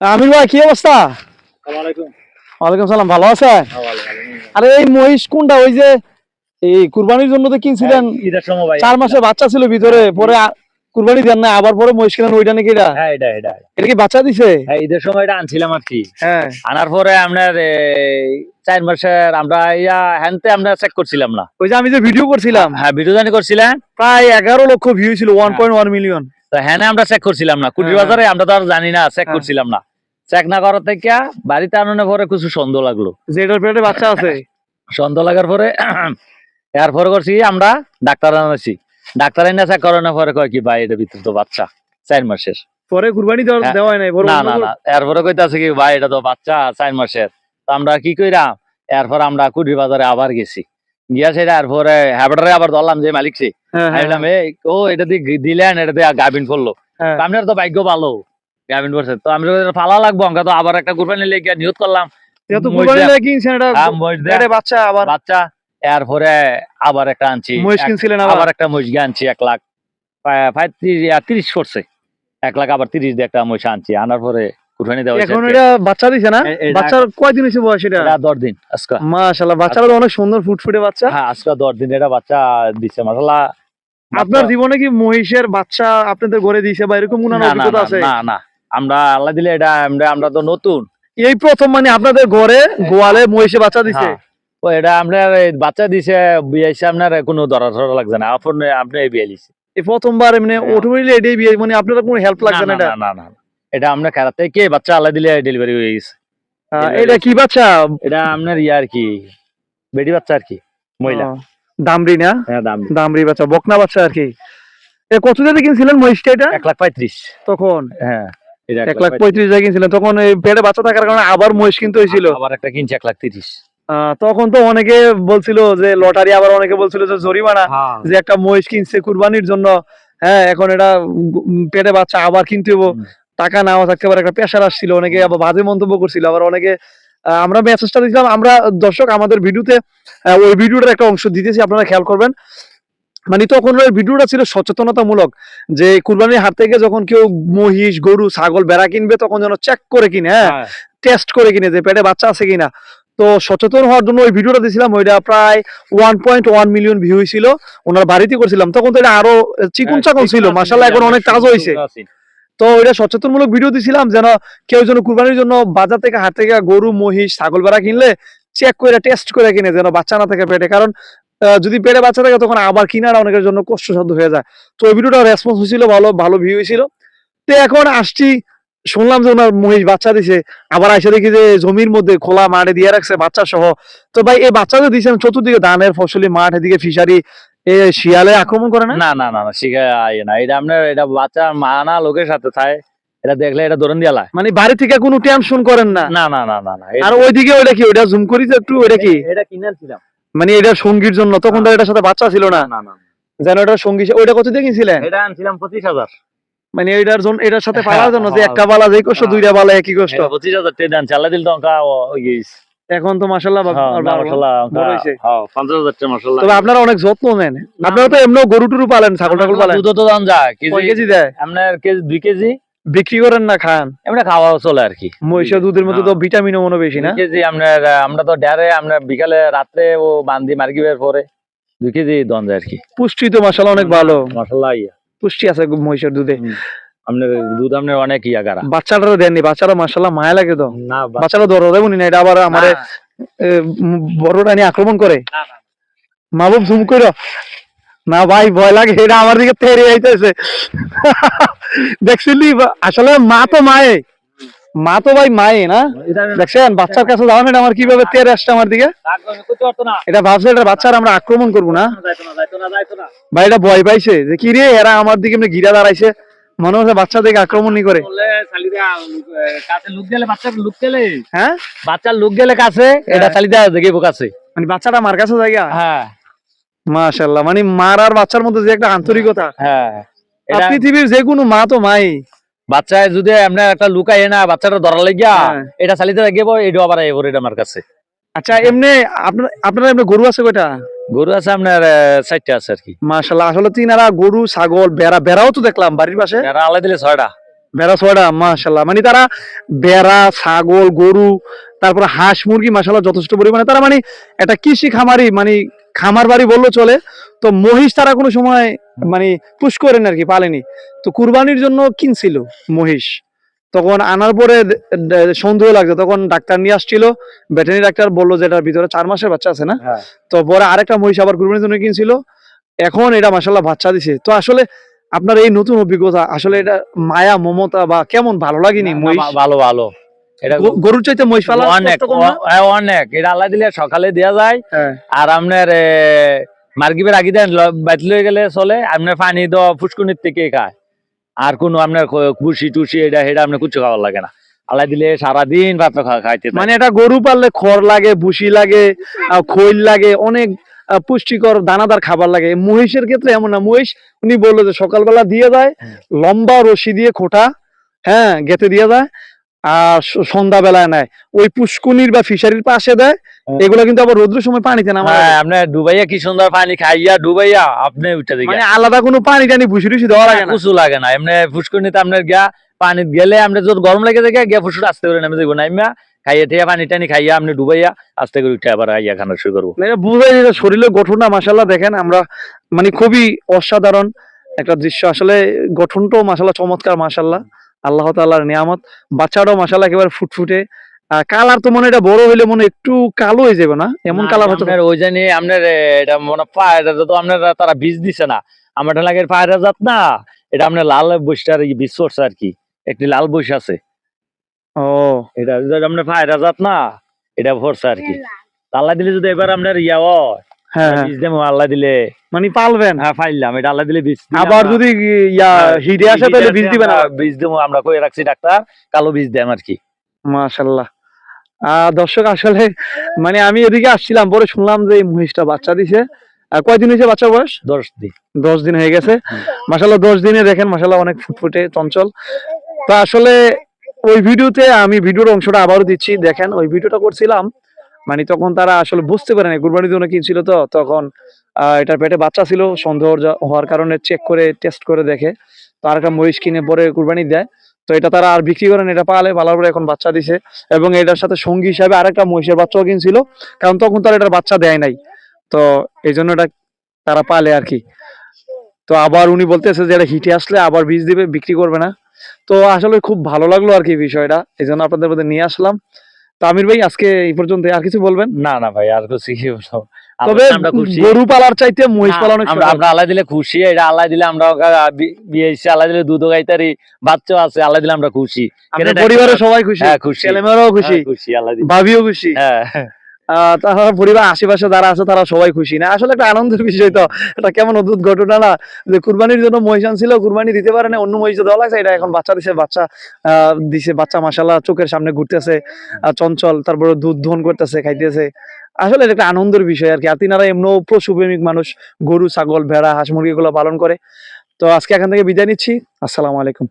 আমির ভাই কি অবস্থা? ওয়ালাইকুম সালাম ভালো আছেন? আরে এই মহিষ কোনটা? ওই যে এই কুরবানির জন্য তো কিনছিলেন ভাই। চার মাসের বাচ্চা ছিল ভিতরে পরে কুরবানি দেন না আবার পরে মহিষ কিনেন ওইটা নাকি এটা? হ্যাঁ এটা এটা এটা। কি বাচ্চা দিছে? হ্যাঁ ঈদের সময় এটা আনছিলাম আর কি। হ্যাঁ। আনার পরে আপনার চার মাসের আমরা ইয়া হ্যান্তে আমরা চেক করছিলাম না। ওই যে আমি যে ভিডিও করছিলাম। হ্যাঁ ভিডিও জানি করছিলেন। প্রায় এগারো লক্ষ ভিউ ছিল ওয়ান পয়েন্ট ওয়ান মিলিয়ন তো হ্যাঁ আমরা চেক করছিলাম না। কুটির হ্যাঁ। বাজারে আমরা তো আর জানি না চেক হ্যাঁ। করছিলাম না। চেক না করার থেকে বাড়িতে আনানোর পরে কিছু সন্দেহ লাগল। যে এটার পেটে বাচ্চা আছে? সন্দেহ লাগার পরে এরপরে করছি আমরা ডাক্তার আনাছি। ডাক্তার এনে চেক করানোর পরে কয় কি ভাই এটা ভিতরে তো বাচ্চা চার মাসের। পরে কুরবানি দেওয়া হ্যাঁ। হয় নাই না না না। এরপরে কইতাছে কি ভাই এটা তো বাচ্চা চার মাসের। তো আমরা কি কইরাম এরপর আমরা কুটির বাজারে আবার গেছি। গিয়া সেটা এরপরে হ্যাবটারে আবার ধরলাম যে মালিক সে। হ্যাঁ, হ্যাঁ, ভাবলাম এই ও এটা দিয়ে দিলেন এটা দিয়ে গাভিন করল হ্যাঁ। আপনার তো ভাগ্য ভালো গাভিন করছে তো আমি ফালা লাগবো আমরা তো আবার একটা কুরবানি লেগে নিয়ত করলাম। হ্যাঁ, বাচ্চা আবার। বাচ্চা এরপরে আবার একটা আনছি। আবার। একটা মহিষ গিয়ে আনছি এক লাখ তিরিশ করছে। এক লাখ আবার তিরিশ দিয়ে একটা মহিষ আনছি আনার পরে কুরবানি দেওয়া এখন এটা বাচ্চা দিছে না? বাচ্চার কয়দিন হয়েছে বয়স এটা? দশ দিন আজকে। বাচ্চারা অনেক সুন্দর ফুটফুটে বাচ্চা। হ্যাঁ আজকে দশ দিন এটা বাচ্চা দিচ্ছে মাসাল্লাহ আপনার জীবনে কি মহিষের বাচ্চা আপনাদের ঘরে দিয়েছে বা এরকম কোনো না না অভিজ্ঞতা না, আছে? না না। আমরা আল্লাহ দিলে এটা আমরা আমরা তো নতুন। এই প্রথম মানে আপনাদের ঘরে গোয়ালে মহিষে বাচ্চা দিছে? হ্যাঁ। ও এটা আপনার বাচ্চা দিছে বিয়েছে আপনার কোনো ধরা ধরা লাগছে না। আপনি আপনি বিয়ে লিছে এই প্রথমবার মানে হ্যাঁ। অটোমেটিকলি এটাই বিয়ে মানে আপনারা কোনো হেল্প এটা না না না না। এটা আপনার খেলা থেকে বাচ্চা আল্লাহ দিলে ডেলিভারি হয়ে গেছে। এটা কি বাচ্চা? এটা আপনার ইয়ে আর কি? বেটি বাচ্চা আর কি মহিলা। দামরি না? হ্যাঁ দাম দামরি বাচ্চা বকনা বাচ্চা আর কি। এ কত দিয়ে কিনছিলেন মহিষটা এটা? এক লাখ পঁয়ত্রিশ। তখন? হ্যাঁ এক লাখ পঁয়ত্রিশ দিয়ে কিনছিলেন। তখন এই পেটে বাচ্চা থাকার কারণে আবার মহিষ কিনতে হয়েছিল। আবার একটা কিনছে এক লাখ তিরিশ। তখন তো অনেকে বলছিল যে লটারি আবার অনেকে বলছিল যে জরিমানা যে একটা মহিষ কিনছে কুরবানির জন্য। হ্যাঁ এখন এটা পেটে বাচ্চা আবার কিনতে হব। টাকা নাও থাকতে পারে একটা প্রেশার আসছিল অনেকে আবার বাজে মন্তব্য করছিল আবার অনেকে আমরা মেসেজটা দিয়েছিলাম আমরা দর্শক আমাদের ভিডিওতে ওই ভিডিওটার একটা অংশ দিতেছি আপনারা খেয়াল করবেন। মানে তখন ওই ভিডিওটা ছিল সচেতনতামূলক যে কুরবানির হাট থেকে যখন কেউ মহিষ গরু ছাগল বেড়া কিনবে তখন যেন চেক করে কিনে হ্যাঁ? হ্যাঁ। টেস্ট করে কিনে যে পেটে বাচ্চা আছে কিনা। তো সচেতন হওয়ার জন্য ওই ভিডিওটা দিয়েছিলাম ওইটা প্রায় one point one million view ছিল ওনার বাড়িতে করছিলাম তখন তো এটা আরও চিকুন চাকুন ছিল মাসাল্লাহ এখন অনেক কাজ হয়েছে। তো ওইটা সচেতনমূলক ভিডিও দিছিলাম যেন কেউ যেন কুরবানির জন্য বাজার থেকে হাট থেকে গরু, মহিষ, ছাগল বেড়া কিনলে চেক করে টেস্ট করে কিনে যেন বাচ্চা না থাকে পেটে। কারণ যদি পেটে বাচ্চা থাকে তখন আবার কিনাটা অনেকের জন্য কষ্টসাধ্য হয়ে যায়। তো ওই ভিডিওটা রেসপন্স হয়েছিল, ভালো ভালো ভিউ হয়েছিল। তো এখন আসছি, শুনলাম যে ওনার মহিষ বাচ্চা দিছে, আবার আইসা দেখি যে জমির মধ্যে খোলা মাঠে দিয়ে রাখছে বাচ্চা সহ তো ভাই, এই বাচ্চা যে দিয়েছেন চতুর্দিকে ধানের ফসলি, মাঠ, এদিকে ফিশারি শিয়ালে আক্রমণ করে না? না না না না শিখে আয় না। এটা আপনার এটা বাচ্চা মা না লোকের সাথে থাকে এটা দেখলে এটা ধরন দিয়া মানে বাড়ি থেকে কোনো টেনশন করেন না? না না না না না আর ওইদিকে ওইটা কি ওইটা জুম করি একটু ওইটা কি? এটা কিনেছিলাম মানে এটা সঙ্গীর জন্য তখন তো এটার সাথে বাচ্চা ছিল না। না না যেন এটা সঙ্গী ওইটা কত দিয়ে কিনছিলেন এটা আনছিলাম পঁচিশ হাজার। মানে এটার জন্য এটার সাথে পালার জন্য যে হ্যাঁ। একটা বালা যে কষ্ট হ্যাঁ। দুইটা বালা একই কষ্ট। পঁচিশ হাজার টেন চালা দিল তো অঙ্কা এখন তো মাসাল্লাহ বড় হয়েছে। পঞ্চাশ হাজার টাকা মশলা তবে আপনারা অনেক যত্ন নেন। আপনারা তো এমনি গরু টুরু পালেন ছাগল টাগল পালেন। দুধ তো দাম যায়। কেজি কেজি দেয়? আপনার কেজি দুই কেজি। বিক্রি করেন না খান? এমনি খাওয়া চলে আর কি। মহিষের দুধের মধ্যে তো ভিটামিনও মনে বেশি না? কেজি আপনার আমরা তো ডারে আমরা বিকালে রাত্রে ও বান্দি মার্কিবের পরে দুই কেজি দন যায় আর কি। পুষ্টি তো মাসাল্লাহ অনেক ভালো। মশলা ইয়া। পুষ্টি আছে মহিষের দুধে। আপনার দুধ আপনার অনেক ইয়া গারা বাচ্চাটারও দেননি বাচ্চারা মাসাল্লাহ মায়া লাগে তো। না বাচ্চারা না এটা আবার আমারে নিয়ে আক্রমণ করে। না, না। জুম করো না ভাই ভয় লাগে এটা আমার দিকে তেরে আইতেছে। দেখছিলি আসলে মা তো মায়ে। মা তো ভাই মায়ে না? দেখছেন বাচ্চার কাছে যাওয়া না আমার কীভাবে তেরে আসছে আমার দিকে। এটা ভাবছে এটা বাচ্চার আমরা আক্রমণ করব না। ভাই এটা ভয় পাইছে। যে কি রে এরা আমার দিকে এমনি ঘিরা দাঁড়াইছে। মনে হচ্ছে বাচ্চা আক্রমণই করে। বললে কাছে লোক গেলে, বাচ্চার লোক গেলে, হ্যাঁ? লোক গেলে কাছে এটা হ্যাঁ। শালিদা দেখিব কাছে মানে বাচ্চাটা মার কাছে জায়গা? হ্যাঁ। মাশাল্লাহ মানে মার আর বাচ্চার মধ্যে যে একটা আন্তরিকতা। হ্যাঁ। পৃথিবীর যে কোনো মা তো মাই। বাচ্চায় যদি আপনার একটা লুকাই না বাচ্চাটা ধরা লাগিয়া হ্যাঁ। এটা শালিদা দেখিব এটা আবার এবার এটা আমার কাছে। আচ্ছা এমনি আপনার আপনার এমনি গরু আছে কয়টা? গরু আছে আপনার চারটা আছে আর কি। মাশাল্লাহ আসলে তিন তিনারা গরু ছাগল বেড়া বেড়াও তো দেখলাম বাড়ির পাশে। আলাই দিলে ছয়টা। ভেড়া ছয়টা মাশাল্লাহ মানে তারা বেড়া ছাগল গরু তারপরে হাঁস মুরগি মাশাল্লাহ যথেষ্ট পরিমাণে। তারা মানে একটা কৃষি খামারি মানে খামার বাড়ি বলল চলে। তো মহিষ তারা কোনো সময় মানে পুশ করেন আর কি পালেনি। তো কুরবানির জন্য কিনছিল মহিষ। তখন আনার পরে সন্দেহ লাগছে। তখন ডাক্তার নিয়ে আসছিল ভেটেরিনারি ডাক্তার বলল যে এটার ভিতরে চার মাসের বাচ্চা আছে না? হ্যাঁ। তো পরে আরেকটা মহিষ আবার কুরবানির জন্য কিনছিল। এখন এটা মাসাল্লাহ বাচ্চা দিছে। তো আসলে আপনার এই নতুন অভিজ্ঞতা আসলে এটা মায়া মমতা বা কেমন ভালো লাগেনি মহিষ? ভালো ভালো। এটা গরুর চাইতে মহিষ পালা অনেক কষ্ট কম না? অ- অনেক। এটা আল্লাহ দিলে সকালে দেয়া যায়। আর আপনার মার্গিবের আগে দেন বাইত লয়ে গেলে চলে আপনার পানি দেওয়া ফুসকুনির থেকে খায়। আর কোনো আপনার খুশি টুসি এটা এটা আপনার কিছু খাওয়ার লাগে না। আলাই দিলে সারাদিন ভাত খাইতে মানে এটা গরু পাললে খড় লাগে ভুসি লাগে খৈল লাগে অনেক পুষ্টিকর দানাদার খাবার লাগে। মহিষের ক্ষেত্রে এমন না। মহিষ উনি বলল যে সকালবেলা দিয়ে দেয় লম্বা রশি দিয়ে খোটা হ্যাঁ গেতে দিয়ে যায় আর সন্ধ্যাবেলায় নেয়। ওই পুষ্কুনির বা ফিশারির পাশে দেয় হুম। এগুলো কিন্তু আবার রোদ্রের সময় পানিতে হ্যাঁ আপনার ডুবাইয়া কি সুন্দর পানি খাইয়া ডুবাইয়া আপনি উঠে দিকে। মানে আলাদা কোনো পানি টানি ভুসি টুসি দেওয়া লাগে না। কিছু লাগে না। এমনি ফুসকুনিতে আপনার গিয়া পানি গেলে আমরা যত গরম লেগে যায় গিয়া ফুসুর আস্তে করে নেমে নাইমা খাইয়ে টেয়া পানি টানি খাইয়া আপনি ডুবাইয়া আস্তে করে উঠে আবার আইয়া খানা শুরু করব। মানে বুঝাই শরীরের গঠনটা মাসাল্লাহ দেখেন আমরা মানে খুবই অসাধারণ একটা দৃশ্য। আসলে গঠনটাও মাসাল্লাহ চমৎকার মাসাল্লাহ আল্লাহ তাআলার নিয়ামত। বাচ্চাটাও মাসাল্লাহ একেবারে ফুটফুটে। কালার তো মনে এটা বড় হইলে মনে একটু কালো হয়ে যাবে না? এমন কালার হতে আপনার ওই জানি আপনার এটা মনে পায়রা তো আপনার তারা বীজ দিছে না। আমার লাগে পায়রা জাত না। এটা আপনার লাল বৈশটার বীজ করছে আর কি। একটি লাল বৈশ আছে। ও। এটা আপনার পায়রা জাত না এটা ভরছে আর কি। আল্লাহ দিলে যদি এবার আপনার ইয়া হ্যাঁ। বীজ দেবো আল্লাহ দিলে। মানে পালবেন। হ্যাঁ ফাইলাম এটা আল্লাহ দিলে বীজ আবার যদি ইয়া হ্যাঁ, হিডে আসে তাহলে বীজ দিবেন বীজ দেবো আমরা কই রাখছি ডাক্তার কালো বীজ দেম আর কি। মাশাল্লাহ দর্শক আসলে মানে আমি এদিকে আসছিলাম পরে শুনলাম যে এই মহিষটা বাচ্চা দিছে। কয়দিন হয়েছে বাচ্চা বয়স? দশ দিন। দশ দিন হয়ে গেছে। মাসাল্লাহ দশ দিনে দেখেন মাসাল্লাহ অনেক ফুটফুটে চঞ্চল। তো আসলে ওই ভিডিওতে আমি ভিডিওর অংশটা আবারও দিচ্ছি দেখেন ওই ভিডিওটা করছিলাম। মানে তখন তারা আসলে বুঝতে পারে না কুরবানির জন্য কিনছিল তো, তখন এটার পেটে বাচ্চা ছিল, সন্দেহ হওয়ার কারণে চেক করে টেস্ট করে দেখে, তো আর একটা মহিষ কিনে পরে কুরবানি দেয়, তো এটা তারা আর বিক্রি করেন এটা পালে, পালার পরে এখন বাচ্চা দিছে, এবং এটার সাথে সঙ্গী হিসাবে আরেকটা মহিষের বাচ্চাও কিনছিল, কারণ তখন তারা এটার বাচ্চা দেয় নাই, তো এই জন্য এটা তারা পালে আর কি। তো আবার উনি বলতেছে যে এটা হিটে আসলে আবার বীজ দিবে, বিক্রি করবে না, তো আসলে খুব ভালো লাগল আর কি বিষয়টা, এই জন্য আপনাদের মধ্যে নিয়ে আসলাম। তো আমির ভাই আজকে এই পর্যন্ত আর কিছু বলবেন? না না ভাই আর কিছু কি বলব? তবে আমরা খুশি। গরু পালার চাইতে মহিষ পালন আমরা আল্লাহ দিলে খুশি এটা আল্লাহ দিলে আমরা বিয়ে আল্লাহ দিলে দুধ গাইতারি বাচ্চা আছে আল্লাহ দিলে আমরা খুশি। পরিবারের সবাই খুশি? হ্যাঁ খুশি। ছেলেমেয়েরাও খুশি? হ্যাঁ, খুশি আল্লাহ ভাবিও খুশি? হ্যাঁ। তাছাড়া পরিবার, আশেপাশে যারা আছে তারা সবাই খুশি না। আসলে একটা আনন্দের বিষয় তো এটা কেমন অদ্ভুত ঘটনা না? যে কুরবানির জন্য ছিল কুরবানি দিতে পারে না অন্য মহিষ দেওয়া লাগছে, এটা এখন বাচ্চা দিছে বাচ্চা দিছে, বাচ্চা মাসাল্লাহ চোখের সামনে ঘুরতেছে চঞ্চল, তারপরে দুধ দহন করতেছে, খাইতেছে। আসলে এটা একটা আনন্দের বিষয় আর কি। আর তিনারা এমন পশুপ্রেমিক মানুষ, গরু, ছাগল, ভেড়া, হাঁস, মুরগি গুলো পালন করে। তো আজকে এখান থেকে বিদায় নিচ্ছি। আসসালামু আলাইকুম।